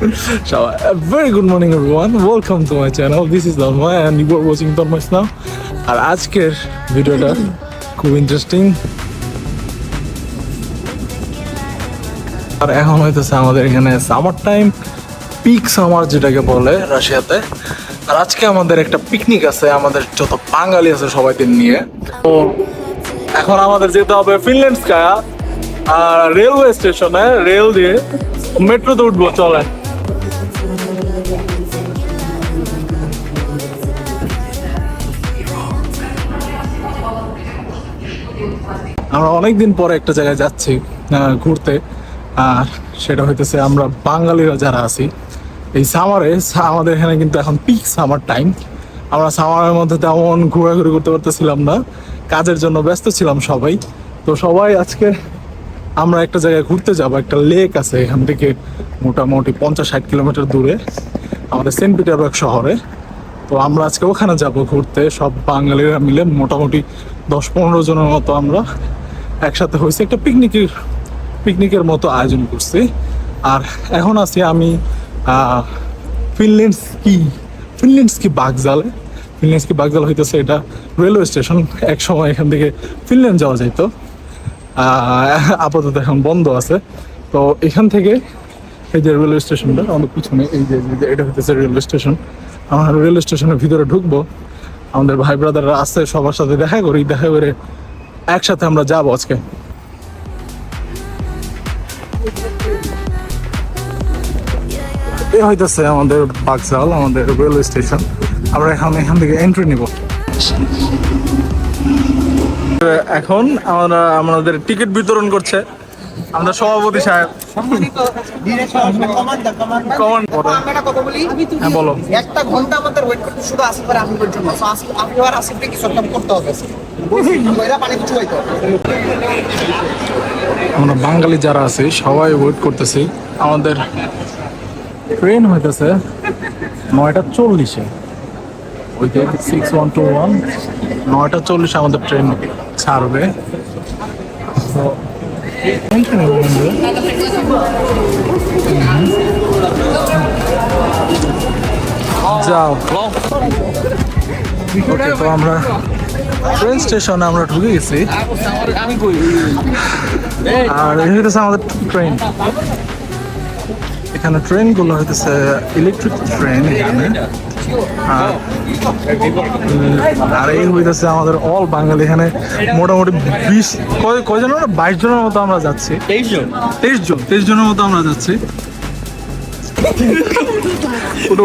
So, a very good morning everyone. Welcome to my channel. This is Dharma and you are watching Dharma now. আর আজকের ভিডিওটা খুব interesting আর এখন হইতেছে আমাদের এখানে সামার টাইম পিক সামার যেটাকে বলে রাশিয়াতে আর আজকে আমাদের একটা পিকনিক আছে আমাদের যত বাঙালি আছে সবাইকে নিয়ে তো এখন আমাদের যেতে হবে ফিনল্যান্ডস্কায়া আর রেলওয়ে স্টেশনে রেল দিয়ে মেট্রোতে উঠবো চলেন আমরা অনেকদিন পরে একটা জায়গায় যাচ্ছি ঘুরতে। আর সেটা হইতেছে আমরা বাঙালিরা যারা আছি, এই সামারে আমাদের এখানে কিন্তু এখন পিক সামার টাইম আমরা সামারের মধ্যে তেমন ঘোরাঘুরি করতে পারতেছিলাম না, কাজের জন্য ব্যস্ত ছিলাম সবাই। তো সবাই আজকে আমরা একটা জায়গায় ঘুরতে যাব, একটা লেক আছে এখান থেকে মোটামুটি পঞ্চাশ ষাট কিলোমিটার দূরে, আমাদের সেন্ট পিটারবার্গ শহরে। তো আমরা আজকে ওখানে যাব ঘুরতে, সব বাঙালিরা মিলে মোটামুটি দশ পনেরো জনের মতো আমরা একসাথে হয়েছে। একটা পিকনিকের পিকনিকের মতো আয়োজন করছি। আর এখন আছি আমি ফিনল্যান্ডস কি ফিনল্যান্ডস কি বাগজালে ফিনল্যান্ডস কি বাগজাল হইতেছে এটা রেলওয়ে স্টেশন এক সময় এখান থেকে ফিনল্যান্ড যাওয়া যাইতো। আপাতত এখন বন্ধ আছে। তো এখান থেকে এই যে রেলওয়ে স্টেশনটা আমাদের পিছনে এই যে এটা হইতেছে রেলওয়ে স্টেশন আমরা রেলওয়ে স্টেশনের ভিতরে ঢুকবো। আমাদের ভাই ব্রাদাররা আছে সবার সাথে দেখা করি, দেখা করে একসাথে আমরা যাব আজকে। এ হইতেছে আমাদের বাগজাল, আমাদের রেলওয়ে স্টেশন আমরা এখন এখান থেকে এন্ট্রি নিব। এখন আমরা, আমাদের টিকিট বিতরণ করছে। আমাদের সভাপতি সাহেব। হ্যাঁ একটা ঘণ্টা আমাদের হবে? আমরা বাঙালি যারা আছি, সবাই ওয়েট করতেছি। আমাদের ট্রেন হইতেছে নয়টা চল্লিশে। সিক্স ওয়ান টু ওয়ান নয়টা চল্লিশে আমাদের ট্রেন ছাড়বে। তো যাও। তো আমরা ট্রেন স্টেশনে আমরা ঢুকে গেছি। আর এই হইতেছে আমাদের ট্রেন এখানে ট্রেনগুলো হইতেছে ইলেকট্রিক ট্রেন এখানে। আর এই হইতেছে আমাদের অল বাঙালি। এখানে মোটামুটি বিশ কয় কয়জন বাইশ জনের মতো আমরা যাচ্ছি। তেইশ জন। তেইশ জন তেইশ জনের মতো আমরা যাচ্ছি। ওটো,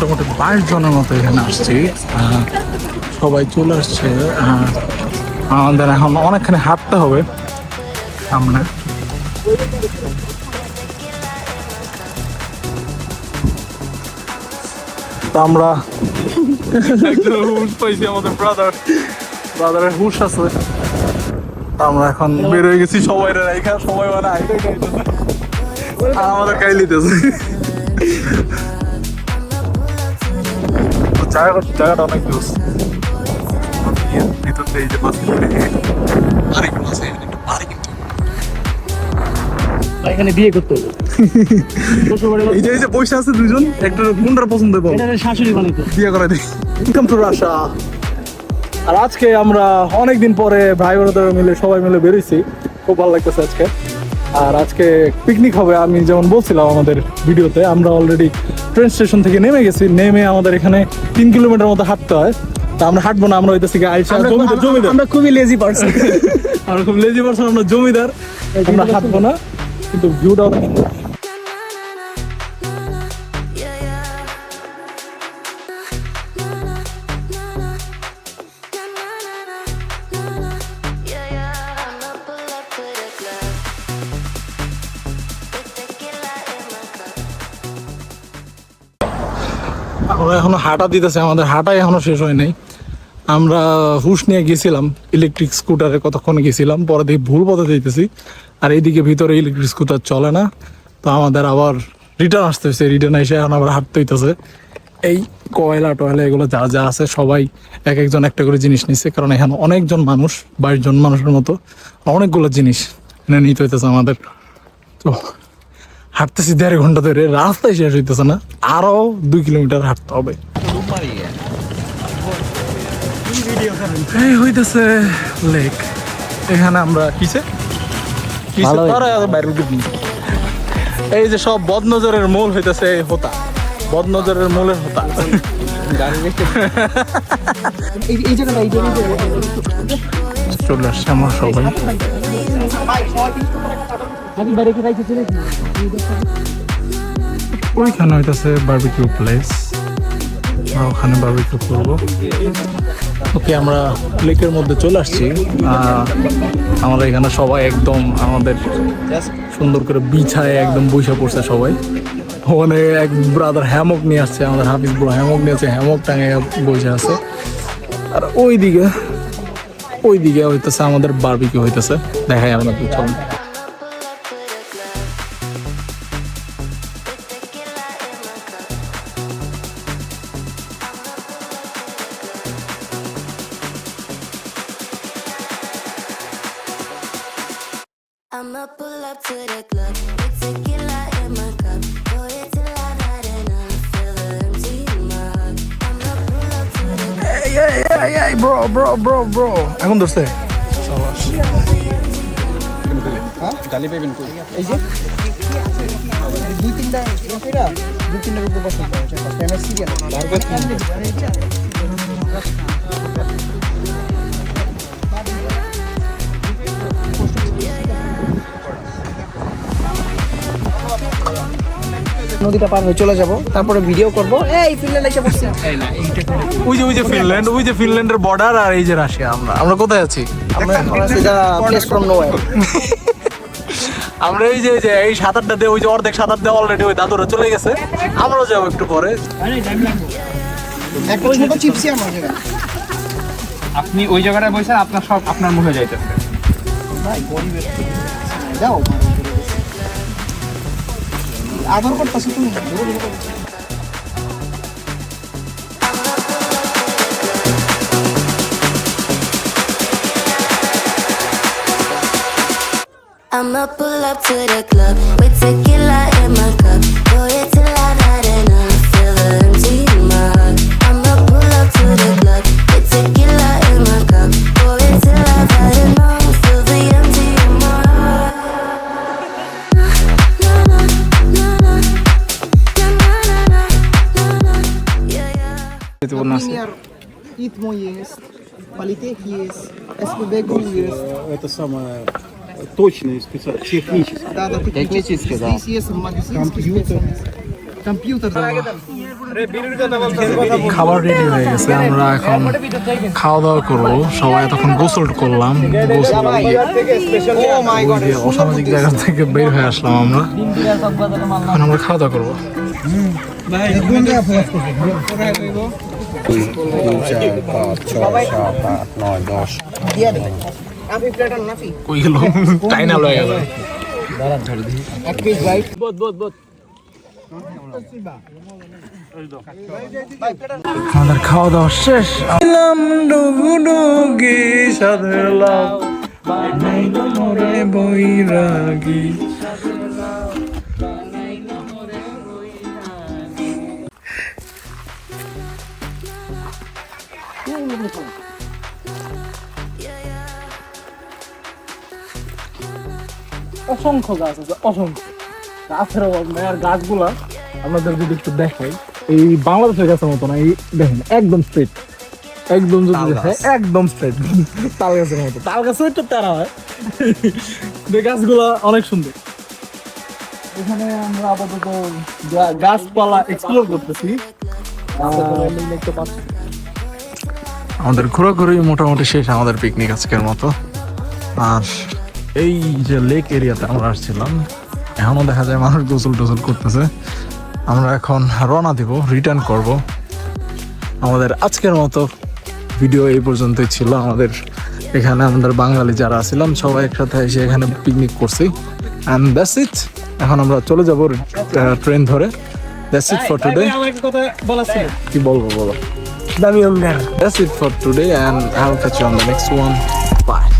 মোটামুটি বাইশ জনের মতো এখানে আসছি। সবাই চলে আসছে। আমাদের এখন অনেকখানি হাঁটতে হবে সামনে। তো আমরা হুশ পাইছি আমাদের ব্রাদার ব্রাদারের হুশ আছে। আমরা এখন বের হয়ে গেছি সবাই সবাই মানে আইটাই খাইতেছে আর আমাদের খাই জায়গা জায়গাটা অনেক জোস ভিতর এই যে বাস পার্কিং আছে একটু পার্কিং এখানে বিয়ে করতে হবে। এই যে এই যে পয়সা আছে দুজন একটা কোনটার পছন্দ বল এটা শাশুড়ি বানাইতো বিয়ে করে দিই। ইনকাম টু রাশা আর আজকে আমরা অনেকদিন পরে ভাই বোনদের মিলে সবাই মিলে বেরিয়েছি খুব ভালো লাগতেছে আজকে। আর আজকে পিকনিক হবে আমি যেমন বলছিলাম আমাদের ভিডিওতে আমরা অলরেডি ট্রেন স্টেশন থেকে নেমে গেছি নেমে আমাদের এখানে তিন কিলোমিটার মতো হাঁটতে হয়। তা আমরা হাঁটবো না আমরা হইতেছি জমিদার জমিদার। আমরা খুবই লেজি পারসন আমরা খুব লেজি পারসন আমরা জমিদার আমরা হাঁটবো না কিন্তু ভিউটা অনেক এখনও হাঁটা দিতেছে, আমাদের হাঁটাই এখনও শেষ হয় নাই। আমরা হুশ নিয়ে গেছিলাম ইলেকট্রিক স্কুটারে কতক্ষণ গেছিলাম, পরে দেখি ভুল পথে যেতেছি আর এইদিকে ভিতরে ইলেকট্রিক স্কুটার চলে না, তো আমাদের আবার রিটার্ন আসতে হয়েছে। রিটার্ন এসে এখন আবার হাঁটতে হইতেছে। এই কয়লা টয়লা, এগুলো যা যা আছে সবাই এক একজন একটা করে জিনিস নিচ্ছে কারণ এখানে অনেকজন মানুষ, বাইশ জন মানুষের মতো, অনেকগুলো জিনিস এনে নিতে হইতেছে আমাদের। তো হাঁটতেছি দেড় ঘণ্টা ধরে রাস্তায় শেষ হইতেছে না আরও দুই কিলোমিটার হাঁটতে হবে। এই হইতেছে লেক। এখানে আমরা কিসে। এই যে সব বদনজরের মূল হইতেছে হোতা। বদনজরের মূলের হোতা। চলে আসছে আমরা সবাই। আমি বাইরে কি রাইতে চলে ওইখানে হইতেছে বারবিকিউ প্লেস আমরা ওখানে বারবিকিউ করব। ওকে আমরা লেকের মধ্যে চলে আসছি। আমরা এখানে সবাই একদম আমাদের সুন্দর করে বিছায় একদম বসে পড়ছে সবাই। ওখানে এক ব্রাদার হ্যামক নিয়ে আসছে আমাদের হাফিজ বড় হ্যামক নিয়ে আসছে হ্যামক টাঙে বসে আছে। আর ওই দিকে ওই দিকে হইতেছে আমাদের বারবিকিউ হইতেছে। দেখাই আপনাদের চলুন I'ma pull up to the club with tequila in my cup. It till I've had enough. The empty in my heart. I'ma pull up to the club. এই, এই, এই, এই, bro, bro, bro, bro. এখন ধরছে দুই তিনটা দুই তিনটার উপর বসে নদীটা পার হয়ে চলে যাব। তারপরে ভিডিও করব। এই ফিনল্যান্ড এসে পড়ছি। ওই যে ওই যে ফিনল্যান্ড ওই যে ফিনল্যান্ডের বর্ডার আর এই যে রাশিয়া আমরা। আমরা কোথায় আছি? আমরা সেটা প্লেস ফ্রম আমরা এই যে এই যে এই সাঁতারটা দিয়ে ওই যে অর্ধেক সাঁতার দিয়ে অলরেডি ওই দাদুরা চলে গেছে। আমরাও যাব একটু পরে। একটা ছোট চিপসি আমার জায়গা আপনি ওই জায়গাটায় বসে আপনার সব আপনার মুখে যাইতেছে। ভাই গরিবের যাও। আদর করতেছি তুমি I'ma pull up to the club with tequila in my cup. Yeah. Например, итмо есть, политех есть, СПБГУ есть. это самое точное специально, техническое. Да, да, технический, да. Здесь есть магазинский специалист. খাবার রেডি হয়ে গেছে আমরা এখন খাওয়া দাওয়া করব। সবাই এতক্ষণ গোসল করলাম অসামাজিক জায়গা থেকে বের হয়ে আসলাম আমরা। এখন আমরা খাওয়া দাওয়া করব। কই গেল। টাইনা লয়ে গেল বহুত বহুত বহুত আমাদের খাওয়া দাওয়া শেষ। আলাম ডুগু ডুগি সাধলাম বৈরাগী। অসংখ্য গাছ আছে অসংখ্য। গাছের অভাব নেই আর গাছগুলা আপনাদের যদি একটু দেখাই এই বাংলাদেশের গাছের মতো না এই দেখেন একদম স্ট্রেট একদম যদি একদম স্ট্রেট তাল গাছের মতো। তাল গাছও একটু তেরা হয়। গাছগুলা অনেক সুন্দর। এখানে আমরা আপাতত গাছপালা এক্সপ্লোর করতেছি। আমাদের ঘোরাঘুরি মোটামুটি শেষ আমাদের পিকনিক আজকের মতো। আর এই যে লেক এরিয়াতে আমরা আসছিলাম এখনও দেখা যায় মানুষ গোসল টোসল করতেছে। আমরা এখন রওনা দিব রিটার্ন করব। আমাদের আজকের মতো ভিডিও এই পর্যন্তই ছিল। আমাদের এখানে আমাদের বাঙালি যারা ছিলাম সবাই একসাথে এসে এখানে পিকনিক করছি। অ্যান্ড দ্যাটস ইট এখন আমরা চলে যাব ট্রেন ধরে। দ্যাটস ইট ফর টুডে কি বলব বলো। দামি অঙ্গার That's it for today, and I'll catch you on the next one. Bye.